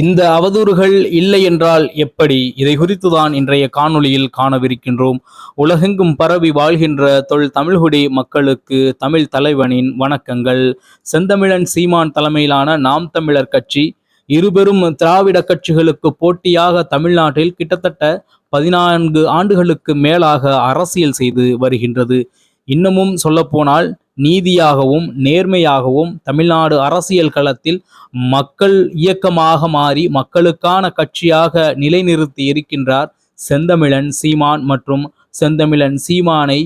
இந்த அவதூறுகள் இல்லை என்றால் எப்படி? இதை குறித்துதான் இன்றைய காணொளியில் காணவிருக்கின்றோம். உலகெங்கும் பரவி வாழ்கின்ற தொல் தமிழ்குடி மக்களுக்கு தமிழ் தலைவனின் வணக்கங்கள். செந்தமிழன் சீமான் தலைமையிலான நாம் தமிழர் கட்சி இருபெரும் திராவிட கட்சிகளுக்கு போட்டியாக தமிழ்நாட்டில் கிட்டத்தட்ட பதினான்கு ஆண்டுகளுக்கு மேலாக அரசியல் செய்து வருகின்றது. இன்னமும் சொல்லப்போனால் நீதியாகவும் நேர்மையாகவும் தமிழ்நாடு அரசியல் களத்தில் மக்கள் இயக்கமாக மாறி மக்களுக்கான கட்சியாக நிலைநிறுத்தி இருக்கின்றார் செந்தமிழன் சீமான் மற்றும் செந்தமிழன் சீமானை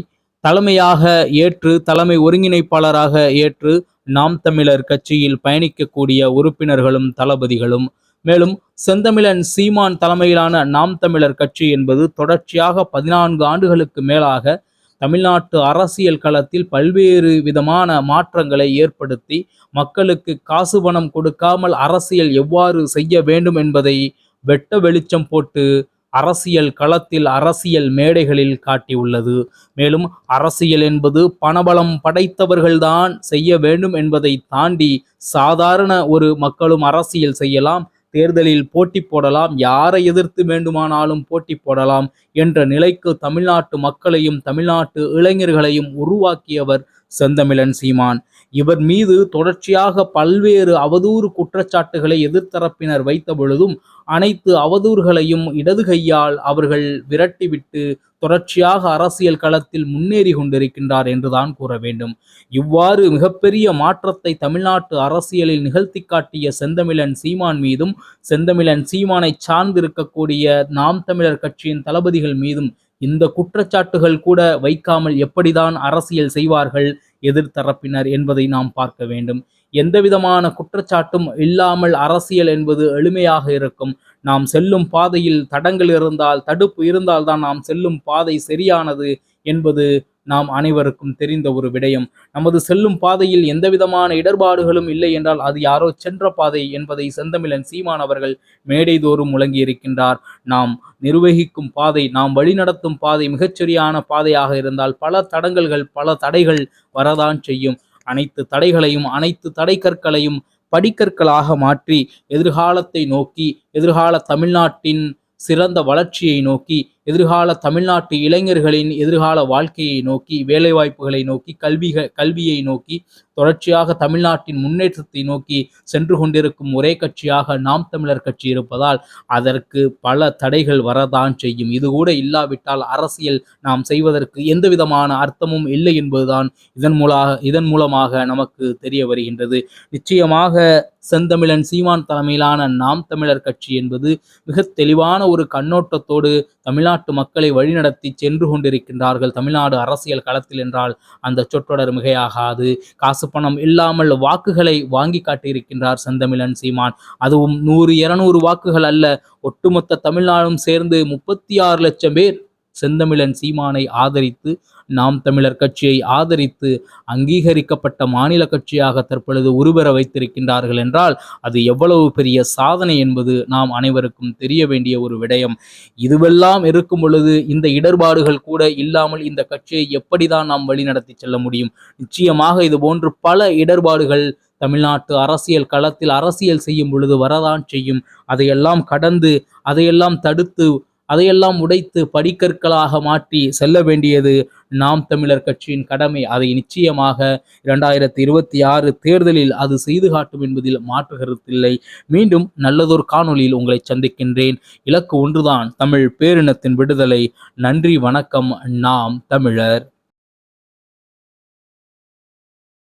தலைமையாக ஏற்று தலைமை ஒருங்கிணைப்பாளராக ஏற்று நாம் தமிழர் கட்சியில் பயணிக்கக்கூடிய உறுப்பினர்களும் தளபதிகளும். மேலும் செந்தமிழன் சீமான் தலைமையிலான நாம் தமிழர் கட்சி என்பது தொடர்ச்சியாக பதினான்கு ஆண்டுகளுக்கு மேலாக தமிழ்நாட்டு அரசியல் களத்தில் பல்வேறு விதமான மாற்றங்களை ஏற்படுத்தி மக்களுக்கு காசு பணம் கொடுக்காமல் அரசியல் எவ்வாறு செய்ய வேண்டும் என்பதை வெட்ட வெளிச்சம் போட்டு அரசியல் களத்தில் அரசியல் மேடைகளில் காட்டியுள்ளது. மேலும் அரசியல் என்பது பணபலம் படைத்தவர்கள்தான் செய்ய வேண்டும் என்பதை தாண்டி சாதாரண ஒரு மக்களும் அரசியல் செய்யலாம். தேர்தலில் போட்டி போடலாம் யாரை எதிர்த்து வேண்டுமானாலும் போட்டி போடலாம் என்ற நிலைக்கு தமிழ்நாட்டு மக்களையும் தமிழ்நாட்டு இளைஞர்களையும் உருவாக்கியவர் செந்தமிழன் சீமான். இவர் மீது தொடர்ச்சியாக பல்வேறு அவதூறு குற்றச்சாட்டுகளை எதிர்த்தரப்பினர் வைத்த பொழுதும் அனைத்து அவதூறுகளையும் இடது கையால் அவர்கள் விரட்டிவிட்டு தொடர்ச்சியாக அரசியல் களத்தில் முன்னேறி கொண்டிருக்கின்றார் என்றுதான் கூற வேண்டும். இவ்வாறு மிகப்பெரிய மாற்றத்தை தமிழ்நாட்டு அரசியலில் நிகழ்த்தி காட்டிய செந்தமிழன் சீமான் மீதும் செந்தமிழன் சீமானை சார்ந்திருக்கக்கூடிய நாம் தமிழர் கட்சியின் தளபதிகள் மீதும் இந்த குற்றச்சாட்டுகள் கூட வைக்காமல் எப்படிதான் அரசியல் செய்வார்கள் எதிர்த்தரப்பினர் என்பதை நாம் பார்க்க வேண்டும். எந்தவிதமான குற்றச்சாட்டும் இல்லாமல் அரசியல் என்பது எளிமையாக இருக்கும். நாம் செல்லும் பாதையில் தடங்கள் இருந்தால் தடுப்பு இருந்தால் தான் நாம் செல்லும் பாதை சரியானது என்பது நாம் அனைவருக்கும் தெரிந்த ஒரு விடயம். நமது செல்லும் பாதையில் எந்தவிதமான இடர்பாடுகளும் இல்லை என்றால் அது யாரோ சென்ற பாதை என்பதை செந்தமிழன் சீமான் அவர்கள் மேடைதோறும் முழங்கியிருக்கின்றார். நாம் நிர்வகிக்கும் பாதை நாம் வழிநடத்தும் பாதை மிகச்சரியான பாதையாக இருந்தால் பல தடங்கல்கள் பல தடைகள் வரதான் செய்யும். அனைத்து தடைகளையும் அனைத்து தடைக்கற்களையும் படிக்கற்களாக மாற்றி எதிர்காலத்தை நோக்கி எதிர்கால தமிழ்நாட்டின் சிறந்த வளர்ச்சியை நோக்கி எதிர்கால தமிழ்நாட்டு இளைஞர்களின் எதிர்கால வாழ்க்கையை நோக்கி வேலைவாய்ப்புகளை நோக்கி கல்வி கல்வியை நோக்கி தொடர்ச்சியாக தமிழ்நாட்டின் முன்னேற்றத்தை நோக்கி சென்று கொண்டிருக்கும் ஒரே கட்சியாக நாம் தமிழர் கட்சி இருப்பதால் அதற்கு பல தடைகள் வரதான் செய்யும். இது கூட இல்லாவிட்டால் அரசியல் நாம் செய்வதற்கு எந்த விதமான அர்த்தமும் இல்லை என்பதுதான் இதன் மூலமாக இதன் மூலமாக நமக்கு தெரிய வருகின்றது. நிச்சயமாக செந்தமிழன் சீமான் தலைமையிலான நாம் தமிழர் கட்சி என்பது மிக தெளிவான ஒரு கண்ணோட்டத்தோடு தமிழ்நாட்டு மக்களை வழிநடத்தி சென்று கொண்டிருக்கின்றார்கள். தமிழ்நாடு அரசியல் களத்தில் என்றால் அந்த சொற்றொடர் மிகையாகாது. காசு பணம் இல்லாமல் வாக்குகளை வாங்கி காட்டியிருக்கின்றார் செந்தமிழன் சீமான். அதுவும் நூறு இருநூறு வாக்குகள் அல்ல. ஒட்டுமொத்த தமிழ்நாடும் சேர்ந்து முப்பத்தி ஆறு லட்சம் பேர் செந்தமிழன் சீமானை ஆதரித்து நாம் தமிழர் கட்சியை ஆதரித்து அங்கீகரிக்கப்பட்ட மாநில கட்சியாக தற்பொழுது உருபெற வைத்திருக்கின்றார்கள் என்றால் அது எவ்வளவு பெரிய சாதனை என்பது நாம் அனைவருக்கும் தெரிய வேண்டிய ஒரு விடயம். இதுவெல்லாம் இருக்கும் பொழுது இந்த இடர்பாடுகள் கூட இல்லாமல் இந்த கட்சியை எப்படிதான் நாம் வழிநடத்தி செல்ல முடியும்? நிச்சயமாக இது போன்று பல இடர்பாடுகள் தமிழ்நாட்டு அரசியல் களத்தில் அரசியல் செய்யும் பொழுது வரதான் செய்யும். அதையெல்லாம் கடந்து அதையெல்லாம் தடுத்து அதையெல்லாம் உடைத்து படிக்கற்களாக மாற்றி செல்ல வேண்டியது நாம் தமிழர் கட்சியின் கடமை. அதை நிச்சயமாக இரண்டாயிரத்தி இருபத்தி ஆறு தேர்தலில் அது செய்து காட்டும் என்பதில் மாற்று கருத்தில்லை மீண்டும் நல்லதொரு காணொளியில் உங்களை சந்திக்கின்றேன். இலக்கு ஒன்றுதான் தமிழ் பேரினத்தின் விடுதலை. நன்றி வணக்கம். நாம் தமிழர்.